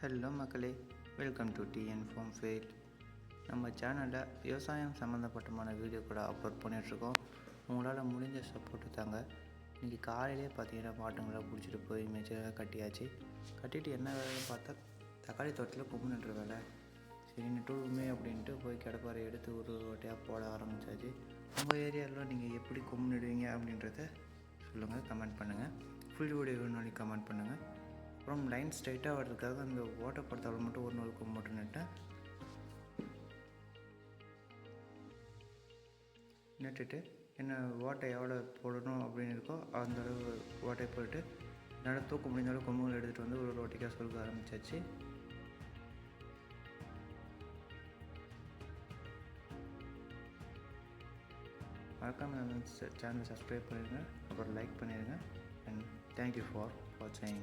Hello மக்களே. Welcome to TN farm fail நம்ம சேனலில் விவசாயம் சம்மந்தப்பட்டமான வீடியோ கூட அப்லோட் பண்ணிகிட்ருக்கோம் உங்களால் முடிஞ்ச சப்போர்ட்டு தாங்க. இன்றைக்கி காலையிலே பார்த்தீங்கன்னா மாட்டுங்களை பிடிச்சிட்டு போய் மேய்ச்சலாக கட்டியாச்சு. கட்டிட்டு என்ன வேலைன்னு பார்த்தா தக்காளி தோட்டத்தில் கொம்பு நட்டுற வேலை. சரி நட்டுவுமே அப்படின்ட்டு போய் கிடப்பாரை எடுத்து ஒரு வாட்டியாக போட ஆரம்பிச்சாச்சு. உங்கள் ஏரியாவில் நீங்கள் எப்படி கொம்பு நடுவீங்க அப்படின்றத சொல்லுங்கள் கமெண்ட் பண்ணுங்கள் ஃபுல் வீடியோ வேணும்னு கமெண்ட் பண்ணுங்கள் அப்புறம் லைன் ஸ்ட்ரைட்டாக வர்றதுக்காக அந்த ஓட்டப்படுத்தாவில் மட்டும் ஒரு நாள் மட்டும் நட்டேன் நட்டுட்டு என்ன ஓட்டை எவ்வளோ போடணும் அப்படின்னு இருக்கோ அந்த அளவு ஓட்டை போட்டு என்னால் தூக்க முடிஞ்சாலும் கொம்புகள் எடுத்துகிட்டு வந்து ஒரு ரோட்டிக்காக சொல்க ஆரம்பிச்சாச்சு. மறக்காமல் நம்ம சேனலை சப்ஸ்கிரைப் பண்ணிடுங்க அப்புறம் லைக் பண்ணிடுங்க அண்ட் தேங்க்யூ ஃபார் வாட்சிங்